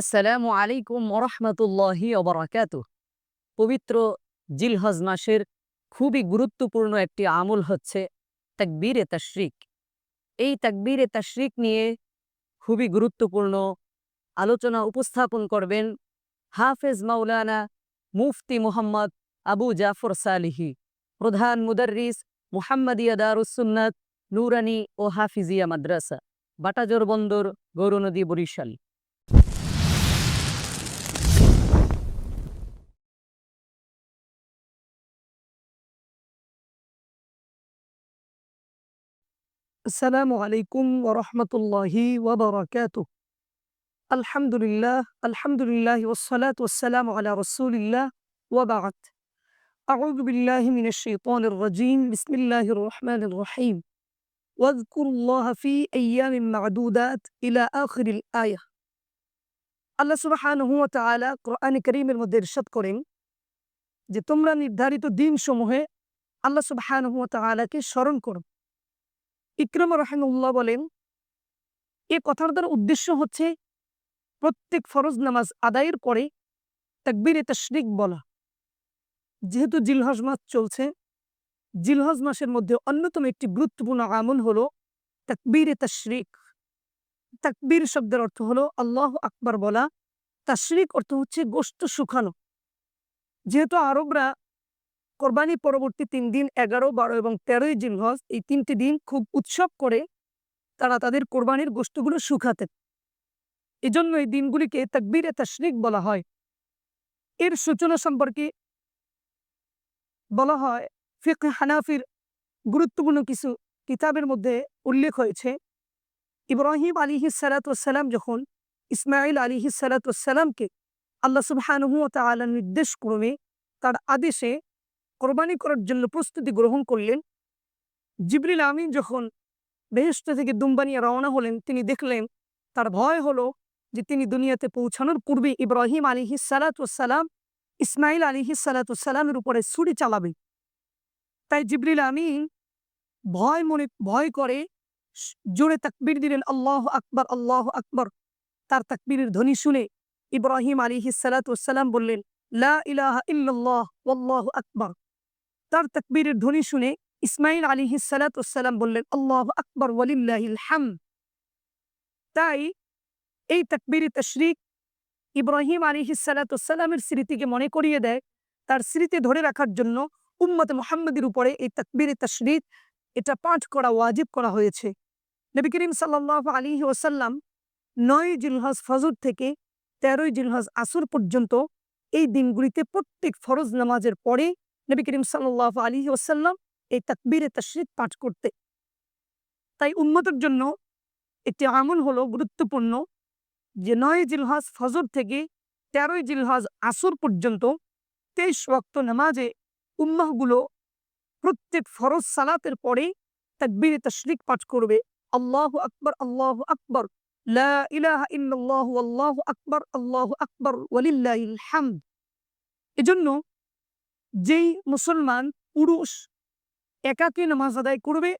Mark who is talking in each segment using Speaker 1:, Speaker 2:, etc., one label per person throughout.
Speaker 1: আসসালামু আলাইকুম ওরহমতুল্লাহি ওবরাকাত পবিত্র জিলহজ মাসের খুবই গুরুত্বপূর্ণ একটি আমল হচ্ছে তাকবীরে তাশরিক। এই তাকবীরে তাশরিক নিয়ে খুবই গুরুত্বপূর্ণ আলোচনা উপস্থাপন করবেন হাফেজ মাওলানা মুফতি মুহাম্মদ আবু জাফর সালিহি, প্রধান মুদার্রিস মুহাম্মদিয়া দারুসুন্নাত নুরানি ও হাফিজিয়া মাদ্রাসা, বাটাজোর বন্দর গৌরনদী বরিশাল।
Speaker 2: السلام عليكم ورحمة الله وبركاته الحمد لله الحمد لله والصلاة والسلام على رسول الله وبعد أعوذ بالله من الشيطان الرجيم بسم الله الرحمن الرحيم واذكروا الله في أيام معدودات إلى آخر الآية আল্লাহ সুবহানাহু ওয়া তাআলা কোরআনে কারীমের মধ্যে ইরশাদ করেন যে তোমরা নির্ধারিত দিনসমূহে আল্লাহ সুবহানাহু ওয়া তাআলাকে স্মরণ করো ইকরাম রাহিমুল্লাহ বলেন, এ কথার দ্বারা উদ্দেশ্য হচ্ছে প্রত্যেক ফরজ নামাজ আদায়ের পরে তাকবীরে তাশরিক বলা। যেহেতু জিলহজ মাস চলছে, জিলহজ মাসের মধ্যে অন্যতম একটি গুরুত্বপূর্ণ আমল হলো তাকবীরে তাশরিক। তাকবীর শব্দের অর্থ হলো আল্লাহ আকবার বলা। তাশরিক অর্থ হচ্ছে গোস্ত শুকানো। যেহেতু আরবরা কোরবানি পরবর্তী তিন দিন, এগারো, বারো এবং তেরোই জিলহজ এই তিনটি দিন খুব উৎসব করে তারা তাদের কোরবানির গোষ্ঠগুলো শুকাতেন এজন্য এই দিনগুলিকে তাকবীরে তাশরিক বলা হয়। এর সূচনা সম্পর্কে বলা হয় ফিক হানাফির গুরুত্বপূর্ণ কিছু কিতাবের মধ্যে উল্লেখ হয়েছে। ইব্রাহিম আলী সালাতাম যখন ইসমাইল আলী সালাতামকে আল্লাহ সুবহানহু তাআলা নির্দেশ ক্রমে তার আদেশে কোরবানি করার জন্য প্রস্তুতি গ্রহণ করলেন। জিবরিল আমিন যখন বেহেস্ত থেকে দুম্বানিয়া রওনা হলেন, তিনি দেখলেন তার ভয় হলো যে তিনি দুনিয়াতে পৌঁছানোর পূর্বে ইব্রাহিম আলিহি সালাতাম ইসমাইল আলিহি সালাতামের উপরে ছুরি চালাবে। তাই জিবরিল আমিন ভয় মনে, ভয় করে জোরে তাকবির দিলেন, আল্লাহ আকবর আল্লাহ আকবর। তার তাকবীরের ধ্বনি শুনে ইব্রাহিম আলিহি সালাতাম বললেন, লা ইলাহা ইল্লাল্লাহ আকবর। তার তাকবীরের ধ্বনি শুনে ইসমাইল আলী সালাতাম বললেন, আল্লাহ আকবর হাম তাই এই তাকবীর তশরিক ইব্রাহিম আলী সালাতামের স্মৃতিকে মনে করিয়ে দেয়। তার স্মৃতি ধরে রাখার জন্য উম্মত মোহাম্মদের উপরে এই তাকবীর তশরিক, এটা পাঠ করা ওয়াজিব করা হয়েছে। নবী করিম সাল্লাহ আলী ওসাল্লাম নয় জিলহজ ফজর থেকে তেরোই জিলহজ আসর পর্যন্ত এই দিনগুলিতে প্রত্যেক ফরজ নামাজের পরে নবী করিম সাল্লাহ আলী ওসাল্লাম এই তাকবীরে তশরিক পাঠ করতে। তাই উন্মতের জন্য একটি আমল হলো গুরুত্বপূর্ণ যে নয় জিলহাজ ফজর থেকে তেরোই জিলহাজ আসর পর্যন্ত তেইশ ওয়াক্ত নামাজে উম্মাহগুলো প্রত্যেক ফরজ সালাতের পরে তাকবীরে তশরিক পাঠ করবে। আল্লাহ আকবর আল্লাহ আকবর এজন্য যেই মুসলমান পুরুষ একাকে নামাজ আদায় করবে,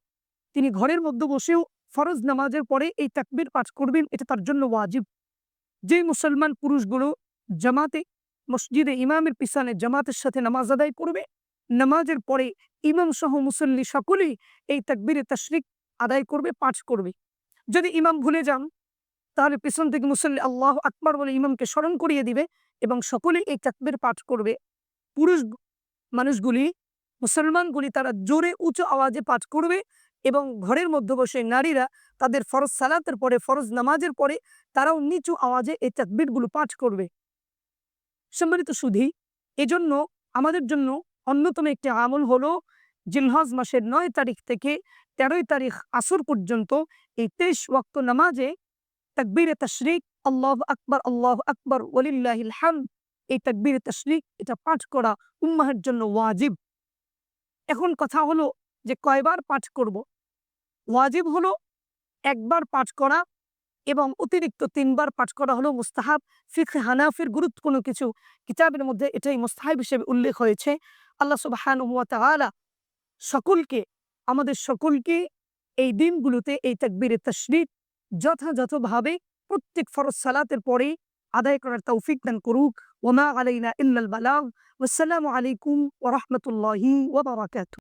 Speaker 2: তিনি ঘরের মধ্যে বসেও ফরজ নামাজের পরে এই তাকবির পাঠ করবেন, এটা তার জন্য ওয়াজিব। যে মুসলমান পুরুষগুলো জামাতে, মসজিদে ইমামের পিছনে জামাতের সাথে নামাজ আদায় করবে, নামাজের পরে ইমাম সহ মুসল্লি সকলেই এই তাকবিরে তশরিক আদায় করবে, পাঠ করবে। যদি ইমাম ভুলে যান, তাহলে পিছন থেকে মুসল্লি আল্লাহ আকবর বলে ইমামকে স্মরণ করিয়ে দিবে এবং সকলেই এই তাকবির পাঠ করবে। পুরুষ মানুষগুলি, মুসলমানগুলি তারা জোরে উঁচু আওয়াজে পাঠ করবে এবং ঘরের মধ্যে বসে নারীরা তাদের ফরজ সালাতের পরে, ফরজ নামাজের পরে তারাও নিচু আওয়াজে এই তাকবিরগুলো পাঠ করবে। সম্মানিত সুধি, এজন্য আমাদের জন্য অন্যতম একটি আমল হলো জিলহজ মাসের নয় তারিখ থেকে তেরোই তারিখ আসর পর্যন্ত এই তেইশ ওয়াক্ত নামাজে তাকবীরে তশরিক, আল্লাহ আকবর আল্লাহ আকবর ওলিল্লাহিল হাম এই তাকবীরে তশরিক এটা পাঠ করা উম্মাহের জন্য ওয়াজিব এখন কথা হলো যে কয়বার পাঠ করব। ওয়াজিব হলো একবার পাঠ করা এবং অতিরিক্ত তিনবার পাঠ করা হলো মুস্তাহাব ফিখ হানাফির গুরুত্বপূর্ণ কিছু কিতাবের মধ্যে এটাই মুস্তাহাব হিসেবে উল্লেখ হয়েছে আল্লাহ সুবাহান সকলকে, আমাদের সকলকে এই দিনগুলোতে এই তাকবীরে তশরিফ যথাযথভাবে প্রত্যেক ফরজ সালাতের পরে আদায় করার তৌফিক দান করুক ওমা আলাইনা ইল্লাল বালাগ ওয়াসসালামু আলাইকুম ওয়া রাহমাতুল্লাহি ওয়া বারাকাতুহু